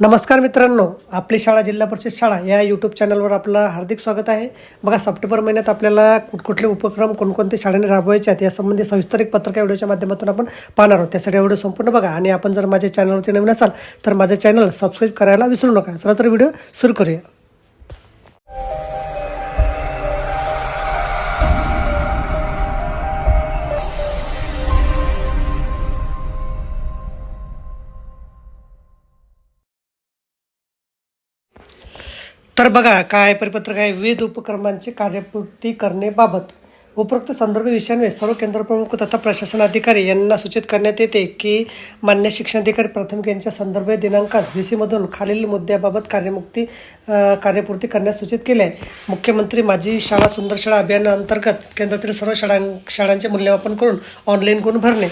नमस्कार मित्रांनो आपली शाळा जिल्हा परिषद शाळा या यूट्यूब चॅनलवर आपलं हार्दिक स्वागत आहे. बघा सप्टेंबर महिन्यात आपल्याला कुठकुठले उपक्रम कोणकोणते शाळेने राबवायचे आहेत यासंबंधी सविस्तर एक पत्रकार व्हिडिओच्या माध्यमातून आपण पाहणार आहोत. त्यासाठी व्हिडिओ संपूर्ण बघा आणि आपण जर माझ्या चॅनलवरती नवीन असाल तर माझं चॅनल सबस्क्राईब करायला विसरू नका. चला तर व्हिडिओ सुरू करूया. तर बघा काय परिपत्रक आहे? विविध उपक्रमांची कार्यपूर्ती करण्याबाबत उपरोक्त संदर्भ विषयांवर सर्व केंद्रप्रमुख तथा प्रशासन अधिकारी यांना सूचित करण्यात येते की मान्य शिक्षणाधिकारी प्राथमिक यांच्या संदर्भ दिनांकास व्ही सीमधून खालील मुद्द्याबाबत कार्यमुक्ती कार्यपूर्ती करण्यास सूचित केले आहे. मुख्यमंत्री माझी शाळा सुंदर शाळा अभियानाअंतर्गत केंद्रातील सर्व शाळां शाळांचे मूल्यमापन करून ऑनलाईन गुण भरणे.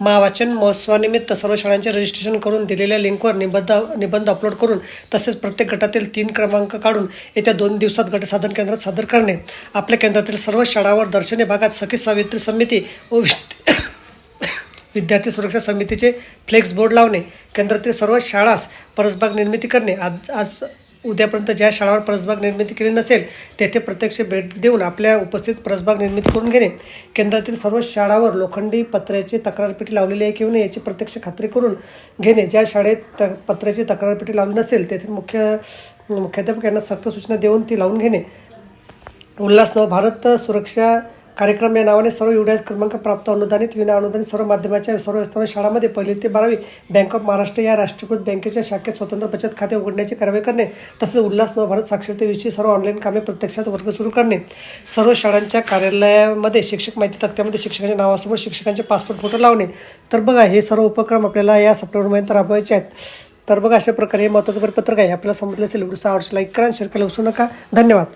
महावाचन महोत्सवानिमित्त सर्व शाळांचे रजिस्ट्रेशन करून दिलेल्या लिंकवर निबंध निबंध अपलोड करून तसेच प्रत्येक गटातील तीन क्रमांक काढून येत्या दोन दिवसात गट साधन केंद्रात सादर करणे. आपल्या केंद्रातील सर्व शाळावर दर्शनी भागात सखी सावित्री समिती व विद्यार्थी सुरक्षा समितीचे फ्लेक्स बोर्ड लावणे. केंद्रातील सर्व शाळास परसबाग निर्मिती करणे. आज आज उद्यापर्यंत ज्या शाळावर परसबाग निर्मिती केली नसेल तेथे प्रत्यक्ष भेट देऊन आपल्या उपस्थित परसबाग निर्मिती करून घेणे. केंद्रातील सर्व शाळावर लोखंडी पत्र्याची तक्रारपेटी लावलेली आहे किंवा नाही याची प्रत्यक्ष खात्री करून घेणे. ज्या शाळेत त पत्र्याची तक्रारपेटी लावली नसेल तेथील मुख्य मुख्याध्यापक यांना सक्त सूचना देऊन ती लावून घेणे. उल्हासनव भारत सुरक्षा कार्यक्रम या नावाने सर्व युडायस क्रमांक प्राप्त अनुदानित विना अनुदानित सर्व माध्यमाच्या सर्व स्थानिक शाळांमध्ये पहिली ते बारावी बँक ऑफ महाराष्ट्र या राष्ट्रीयकृत बँकेच्या शाखेत स्वतंत्र बचत खाते उघडण्याची कारवाई करणे तसेच उल्हास नवभारत साक्षरतेविषयी सर्व ऑनलाईन कामे प्रत्यक्षात वर्ग सुरू करणे. सर्व शाळांच्या कार्यालयामध्ये शिक्षक माहिती तक्त्यामध्ये शिक्षकांच्या नावासमोर शिक्षकांचे पासपोर्ट फोटो लावणे. तर बघा हे सर्व उपक्रम आपल्याला या सप्टेंबर महिन्यात राबवायचे आहेत. तर बघा अशा प्रकारे हे महत्त्वाचं परिपत्रक आहे. आपल्याला समजलं असेल व्हिडिओ आवडचं लाईक करा शेअर करायला विसरू नका. धन्यवाद.